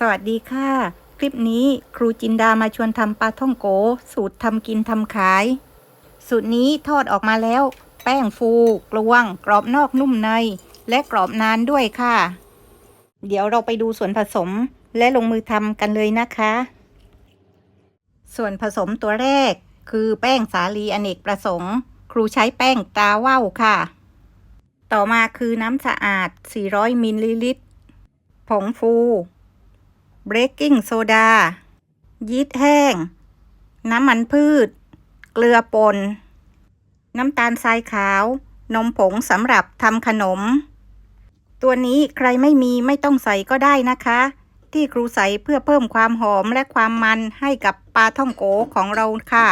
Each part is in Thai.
สวัสดีค่ะ คลิปนี้ครูจินดามาชวนทำปลาท่องโก สูตรทำกินทำขาย สูตรนี้ทอดออกมาแล้ว แป้งฟู กลวง กรอบนอกนุ่มใน และกรอบนานด้วยค่ะ เดี๋ยวเราไปดูส่วนผสมและลงมือทำกันเลยนะคะ ส่วนผสมตัวแรกคือแป้งสาลีอเนกประสงค์ ครูใช้แป้งตาว่าวค่ะ ต่อมาคือน้ำสะอาด 400มิลลิลิตร ผงฟู เบรกกิ้งโซดา ยีสต์แห้ง น้ำมันพืช เกลือป่น น้ำตาลทรายขาว นมผงสำหรับทำขนม ตัวนี้ใครไม่มีไม่ต้องใส่ก็ได้นะคะ ที่ครูใส่เพื่อเพิ่มความหอมและความมันให้กับปลาท่องโกของเราค่ะ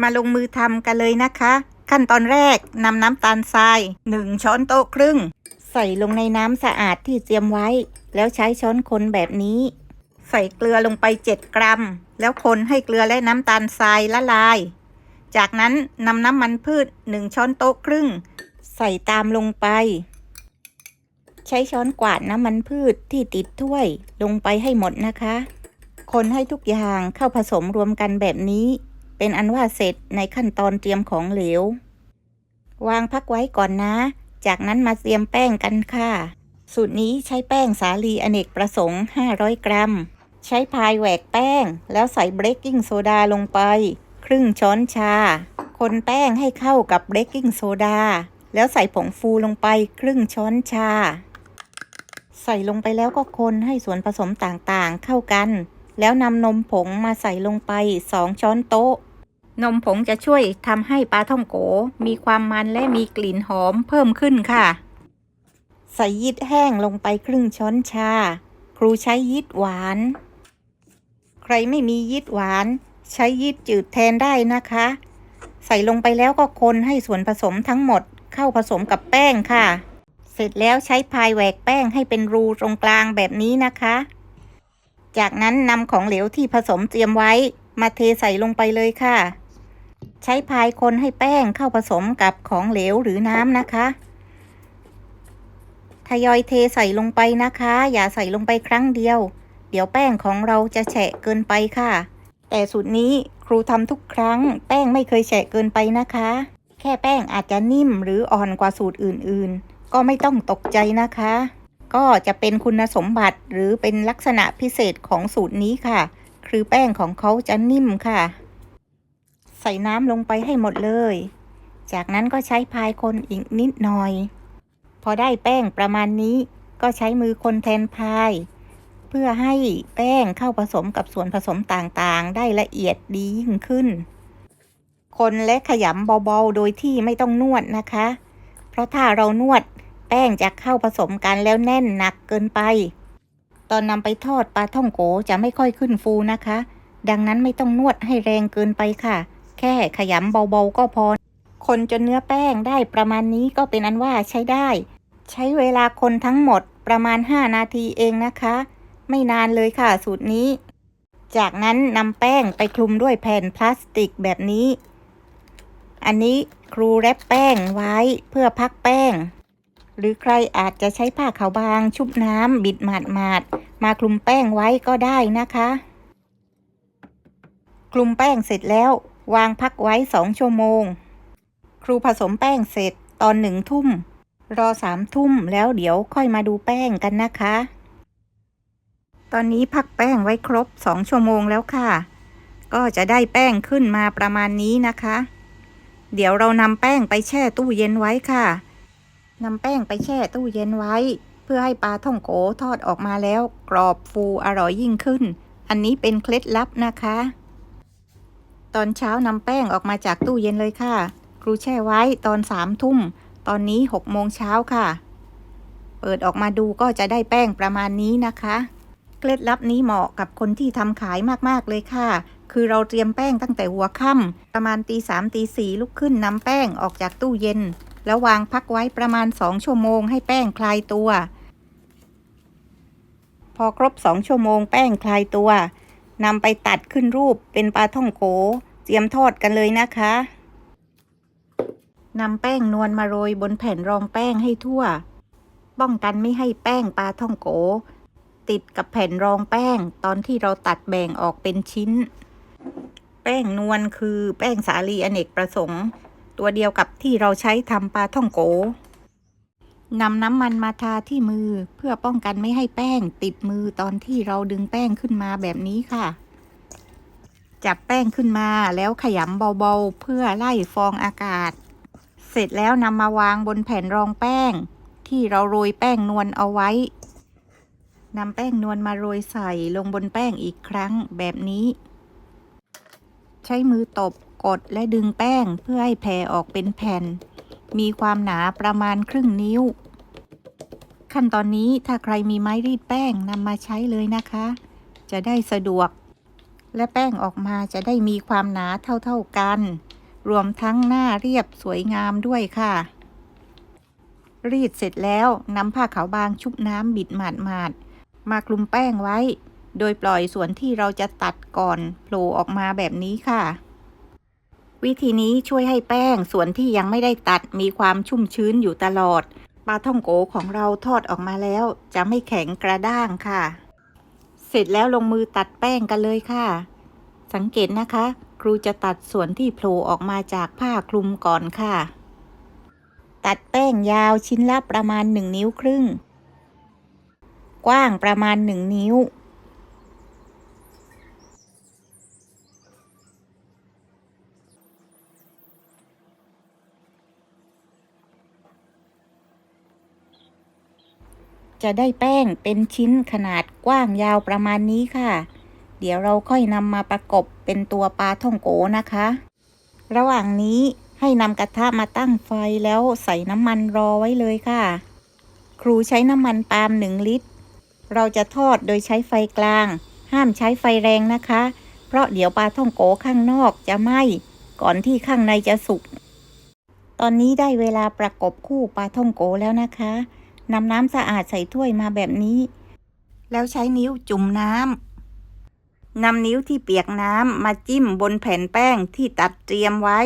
มาลงมือทำกันเลยนะคะ ขั้นตอนแรกนำน้ำตาลทราย1ช้อนโต๊ะครึ่ง ใส่ลงในน้ำสะอาดที่เตรียมไว้แล้วใช้ช้อนคนแบบนี้ ใส่เกลือลงไป 7 กรัม แล้วคนให้เกลือและน้ำตาลทรายละลาย จากนั้นนำน้ำมันพืช 1 ช้อนโต๊ะครึ่ง ใส่ตามลงไป ใช้ช้อนกวาดน้ำมันพืชที่ติดถ้วยลงไปให้หมดนะคะ คนให้ทุกอย่างเข้าผสมรวมกันแบบนี้ เป็นอันว่าเสร็จในขั้นตอนเตรียมของเหลว วางพักไว้ก่อนนะ จากนั้นมาเตรียมแป้งกันค่ะสูตรนี้ใช้แป้งสาลีอเนกประสงค์ 500 กรัม ใช้พายแหวกแป้ง แล้วใส่เบรกกิ้งโซดาลงไป ครึ่งช้อนชา คนแป้งให้เข้ากับเบรกกิ้งโซดา แล้วใส่ผงฟูลงไปครึ่งช้อนชา ใส่ลงไปแล้วก็คนให้ส่วนผสมต่างๆ เข้ากัน แล้วนำนมผงมาใส่ลงไป2ช้อนโต๊ะ นมผงจะช่วยทำให้ปลาท่องโก มีความมันและมีกลิ่นหอมเพิ่มขึ้นค่ะ ใส่ยีสต์แห้งลงไปครึ่งช้อนชา ครูใช้ยีสต์หวาน ใครไม่มียีสต์หวาน ใช้ยีสต์จืดแทนได้นะคะ ใส่ลงไปแล้วก็คนให้ส่วนผสมทั้งหมดเข้าผสมกับแป้งค่ะ เสร็จแล้วใช้พายแหวกแป้งให้เป็นรูตรงกลางแบบนี้นะคะ จากนั้นนำของเหลวที่ผสมเตรียมไว้มาเทใส่ลงไปเลยค่ะ ใช้พายคนให้แป้งเข้าผสมกับของเหลวหรือน้ำนะคะทยอยเทใส่ลงไปนะคะ อย่าใส่ลงไปครั้งเดียว เดี๋ยวแป้งของเราจะแฉะเกินไปค่ะ แต่สูตรนี้ครูทำทุกครั้ง แป้งไม่เคยแฉะเกินไปนะคะ แค่แป้งอาจจะนิ่มหรืออ่อนกว่าสูตรอื่นๆ ก็ไม่ต้องตกใจนะคะ ก็จะเป็นคุณสมบัติหรือเป็นลักษณะพิเศษของสูตรนี้ค่ะ คือแป้งของเขาจะนิ่มค่ะ ใส่น้ำลงไปให้หมดเลย จากนั้นก็ใช้พายคนอีกนิดหน่อย พอได้แป้งประมาณนี้ก็ใช้มือคนแทนพาย พื่อให้แป้งเข้าผสมกับส่วนผสมต่างๆ ได้ละเอียดดียิ่งขึ้น คนและขยำเบาๆ โดยที่ไม่ต้องนวดนะคะ เพราะถ้าเรานวดแป้งจะเข้าผสมกันแล้วแน่นหนักเกินไป ตอนนำไปทอดปลาท่องโกจะไม่ค่อยขึ้นฟูนะคะ ดังนั้นไม่ต้องนวดให้แรงเกินไปค่ะ แค่ขยำเบาๆก็พอ คนจนเนื้อแป้งได้ประมาณนี้ก็เป็นอันว่าใช้ได้ ใช้เวลาคนทั้งหมดประมาณ 5 นาทีเองนะคะ ไม่นานเลยค่ะ สูตรนี้ จากนั้นนำแป้งไปคลุมด้วยแผ่นพลาสติกแบบนี้ อันนี้ครูแรปแป้งไว้เพื่อพักแป้ง หรือใครอาจจะใช้ผ้าขาวบางชุบน้ำบิดหมาดๆมาคลุมแป้งไว้ก็ได้นะคะ คลุมแป้งเสร็จแล้ววางพักไว้สองชั่วโมง ครูผสมแป้งเสร็จตอนหนึ่งทุ่ม รอสามทุ่มแล้วเดี๋ยวค่อยมาดูแป้งกันนะคะ ตอนนี้พักแป้งไว้ครบสองชั่วโมงแล้วค่ะ ก็จะได้แป้งขึ้นมาประมาณนี้นะคะ เดี๋ยวเรานำแป้งไปแช่ตู้เย็นไว้ค่ะนำแป้งไปแช่ตู้เย็นไว้ เพื่อให้ปลาท่องโกทอดออกมาแล้ว กรอบฟูอร่อยยิ่งขึ้น อันนี้เป็นเคล็ดลับนะคะ ตอนเช้านำแป้งออกมาจากตู้เย็นเลยค่ะ ครูแช่ไว้ตอนสามทุ่ม ตอนนี้หกโมงเช้าค่ะ เปิดออกมาดูก็จะได้แป้งประมาณนี้นะคะ ล็ดลับนี้เหมาะกับคนที่ทำขายมากๆเลยค่ะ คือเราเตรียมแป้งตั้งแต่หัวค่ำประมาณตีสามตีสี่ลุกขึ้นนำแป้งออกจากตู้เย็น แล้ววางพักไว้ประมาณสองชั่วโมงให้แป้งคลายตัว พอครบสองชั่วโมงแป้งคลายตัวนำไปตัดขึ้นรูปเป็นปลาท่องโก เตรียมทอดกันเลยนะคะนำแป้งนวลมาโรยบนแผ่นรองแป้งให้ทั่ว ป้องกันไม่ให้แป้งปลาท่องโก ติดกับแผ่นรองแป้ง ตอนที่เราตัดแบ่งออกเป็นชิ้น แป้งนวลคือแป้งสาลีอเนกประสงค์ ตัวเดียวกับที่เราใช้ทำปลาท่องโกนำน้ำมันมาทาที่มือเพื่อป้องกันไม่ให้แป้งติดมือตอนที่เราดึงแป้งขึ้นมาแบบนี้ค่ะ จับแป้งขึ้นมาแล้วขยำเบาๆ เพื่อไล่ฟองอากาศ เสร็จแล้วนำมาวางบนแผ่นรองแป้ง ที่เราโรยแป้งนวลเอาไว้ นำแป้งนวลมาโรยใส่ลงบนแป้งอีกครั้งแบบนี้ ใช้มือตบกดและดึงแป้งเพื่อให้แผ่ออกเป็นแผ่น มีความหนาประมาณครึ่งนิ้ว ขั้นตอนนี้ถ้าใครมีไม้รีดแป้งนำมาใช้เลยนะคะ จะได้สะดวก และแป้งออกมาจะได้มีความหนาเท่าๆกัน รวมทั้งหน้าเรียบสวยงามด้วยค่ะรีดเสร็จแล้วนำผ้าขาวบางชุบน้ำบิดหมาดๆ มาคลุมแป้งไว้ โดยปล่อยส่วนที่เราจะตัดก่อนโผล่ออกมาแบบนี้ค่ะ วิธีนี้ช่วยให้แป้งส่วนที่ยังไม่ได้ตัดมีความชุ่มชื้นอยู่ตลอด ปลาท่องโกของเราทอดออกมาแล้ว จะไม่แข็งกระด้างค่ะ เสร็จแล้วลงมือตัดแป้งกันเลยค่ะ สังเกตนะคะ ครูจะตัดส่วนที่โผล่ออกมาจากผ้าคลุมก่อนค่ะ ตัดแป้งยาวชิ้นละประมาณ1นิ้วครึ่ง กว้างประมาณ1นิ้ว จะได้แป้งเป็นชิ้นขนาดกว้างยาวประมาณนี้ค่ะ เดี๋ยวเราค่อยนำมาประกบเป็นตัวปลาท่องโกนะคะ ระหว่างนี้ให้นำกระทะมาตั้งไฟแล้วใส่น้ำมันรอไว้เลยค่ะ ครูใช้น้ำมันปาล์มหนึ่งลิตร เราจะทอดโดยใช้ไฟกลาง ห้ามใช้ไฟแรงนะคะ เพราะเดี๋ยวปลาท่องโกข้างนอกจะไหม้ก่อนที่ข้างในจะสุก ตอนนี้ได้เวลาประกบคู่ปลาท่องโกแล้วนะคะนำน้ำสะอาดใส่ถ้วยมาแบบนี้ แล้วใช้นิ้วจุ่มน้ำนำนิ้วที่เปียกน้ำมาจิ้มบนแผ่นแป้งที่ตัดเตรียมไว้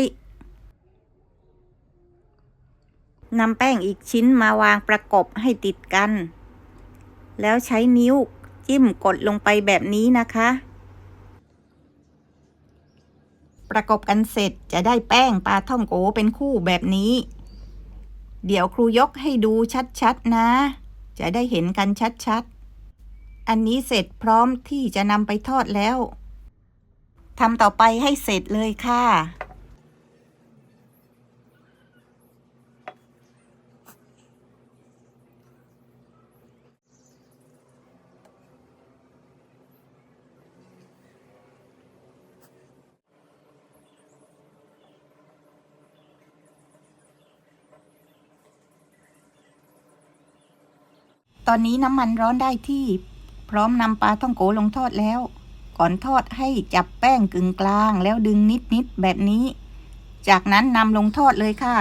นำแป้งอีกชิ้นมาวางประกบให้ติดกัน แล้วใช้นิ้วจิ้มกดลงไปแบบนี้นะคะ ประกบกันเสร็จจะได้แป้งปลาท่องโกเป็นคู่แบบนี้ เดี๋ยวครูยกให้ดูชัดๆนะ จะได้เห็นกันชัดๆ อันนี้เสร็จพร้อมที่จะนำไปทอดแล้วทำต่อไปให้เสร็จเลยค่ะ ตอนนี้น้ำมันร้อนได้ที่ พร้อมนำปลาท่องโกลงทอดแล้ว ก่อนทอดให้จับแป้งกึ่งกลางแล้วดึงนิดๆแบบนี้ จากนั้นนำลงทอดเลยค่ะ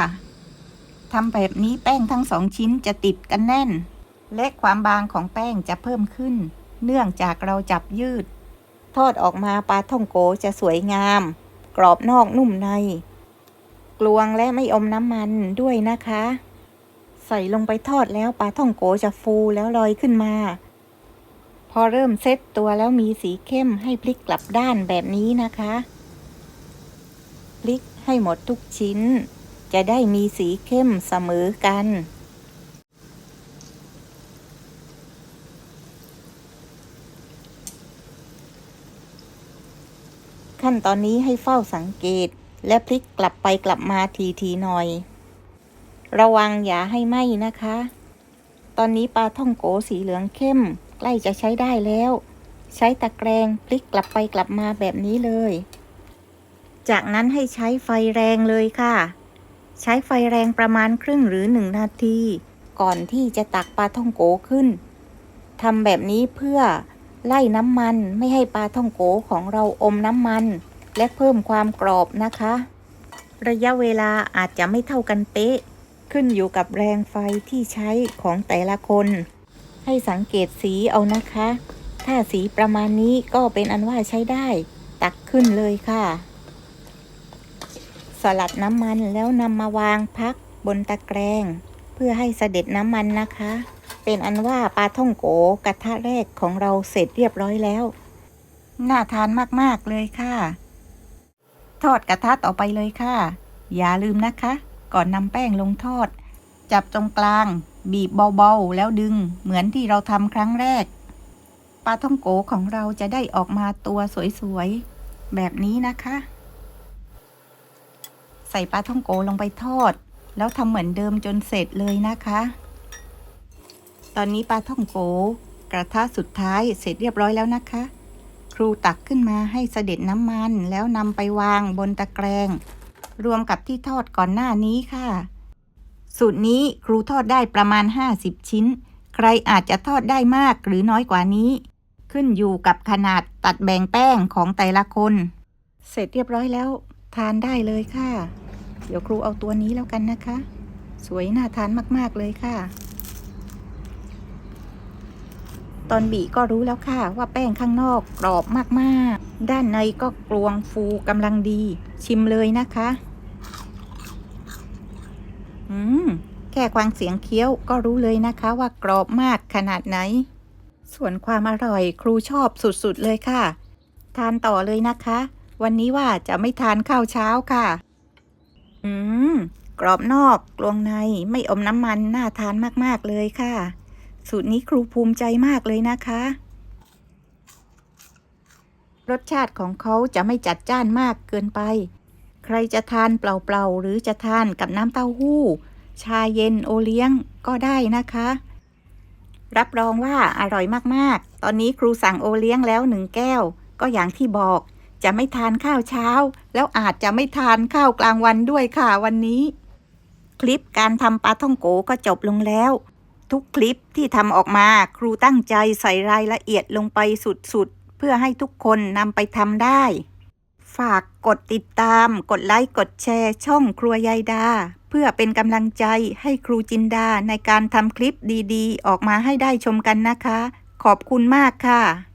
ทำแบบนี้แป้งทั้งสองชิ้นจะติดกันแน่น และความบางของแป้งจะเพิ่มขึ้น เนื่องจากเราจับยืด ทอดออกมาปลาท่องโกจะสวยงาม กรอบนอกนุ่มใน กลวงและไม่อมน้ำมันด้วยนะคะ ใส่ลงไปทอดแล้วปลาท่องโกจะฟูแล้วลอยขึ้นมา พอเริ่มเซตตัวแล้วมีสีเข้มให้พลิกกลับด้านแบบนี้นะคะ พลิกให้หมดทุกชิ้น จะได้มีสีเข้มเสมอกันขั้นตอนนี้ให้เฝ้าสังเกตและพลิกกลับไปกลับมาทีๆหน่อย ระวังอย่าให้ไหม้นะคะ ตอนนี้ปลาท่องโกสีเหลืองเข้ม ใกล้จะใช้ได้แล้ว ใช้ตะแกรงพลิกกลับไปกลับมาแบบนี้เลย จากนั้นให้ใช้ไฟแรงเลยค่ะ ใช้ไฟแรงประมาณครึ่งหรือหนึ่งนาที ก่อนที่จะตักปลาท่องโกขึ้นทำแบบนี้เพื่อไล่น้ำมันไม่ให้ปลาท่องโกของเราอมน้ำมัน และเพิ่มความกรอบนะคะ ระยะเวลาอาจจะไม่เท่ากันเป๊ะ ขึ้นอยู่กับแรงไฟที่ใช้ของแต่ละคน ให้สังเกตสีเอานะคะ ถ้าสีประมาณนี้ก็เป็นอันว่าใช้ได้ ตักขึ้นเลยค่ะ สลัดน้ำมันแล้วนำมาวางพักบนตะแกรงเพื่อให้เสด็จน้ำมันนะคะ เป็นอันว่าปลาท่องโกกระทะแรกของเราเสร็จเรียบร้อยแล้ว น่าทานมาก ๆ เลยค่ะ ทอดกระทะต่อไปเลยค่ะ อย่าลืมนะคะ ก่อนนำแป้งลงทอด จับตรงกลาง บีบเบาๆ แล้วดึงเหมือนที่เราทำครั้งแรก ปลาท่องโกของเราจะได้ออกมาตัวสวยๆ แบบนี้นะคะ ใส่ปลาท่องโกลงไปทอด แล้วทำเหมือนเดิมจนเสร็จเลยนะคะ ตอนนี้ปลาท่องโกกระทะสุดท้ายเสร็จเรียบร้อยแล้วนะคะ ครูตักขึ้นมาให้เสด็จน้ำมันแล้วนำไปวางบนตะแกรง รวมกับที่ทอดก่อนหน้านี้ค่ะ สูตรนี้ครูทอดได้ประมาณ 50 ชิ้น ใครอาจจะทอดได้มากหรือน้อยกว่านี้ ขึ้นอยู่กับขนาดตัดแบ่งแป้งของแต่ละคน เสร็จเรียบร้อยแล้ว ทานได้เลยค่ะ เดี๋ยวครูเอาตัวนี้แล้วกันนะคะ สวยน่าทานมากๆเลยค่ะตอนบีก็รู้แล้วค่ะว่าแป้งข้างนอกกรอบมาก ๆ ด้านในก็กลวงฟูกำลังดี ชิมเลยนะคะ อืม แค่ควางเสียงเคี้ยวก็รู้เลยนะคะว่ากรอบมากขนาดไหน ส่วนความอร่อยครูชอบสุดๆเลยค่ะ ทานต่อเลยนะคะ วันนี้ว่าจะไม่ทานข้าวเช้าค่ะ อืม กรอบนอกกลวงในไม่อมน้ำมันน่าทานมากๆเลยค่ะ สูตรนี้ครูภูมิใจมากเลยนะคะรสชาติของเขาจะไม่จัดจ้านมากเกินไป ใครจะทานเปล่าๆหรือจะทานกับน้ำเต้าหู้ ชาเย็นโอเลี้ยงก็ได้นะคะ รับรองว่าอร่อยมากๆ ตอนนี้ครูสั่งโอเลี้ยงแล้วหนึ่งแก้ว ก็อย่างที่บอกจะไม่ทานข้าวเช้า แล้วอาจจะไม่ทานข้าวกลางวันด้วยค่ะวันนี้ คลิปการทำปลาท่องโกก็จบลงแล้ว ทุกคลิปที่ทำออกมาครูตั้งใจใส่รายละเอียดลงไปสุดๆ เพื่อให้ทุกคนนำไปทำได้ ฝากกดติดตาม กดไลค์ กดแชร์ ช่องครัวยายดา เพื่อเป็นกำลังใจให้ครูจินดาในการทำคลิปดีๆ ออกมาให้ได้ชมกันนะคะ ขอบคุณมากค่ะ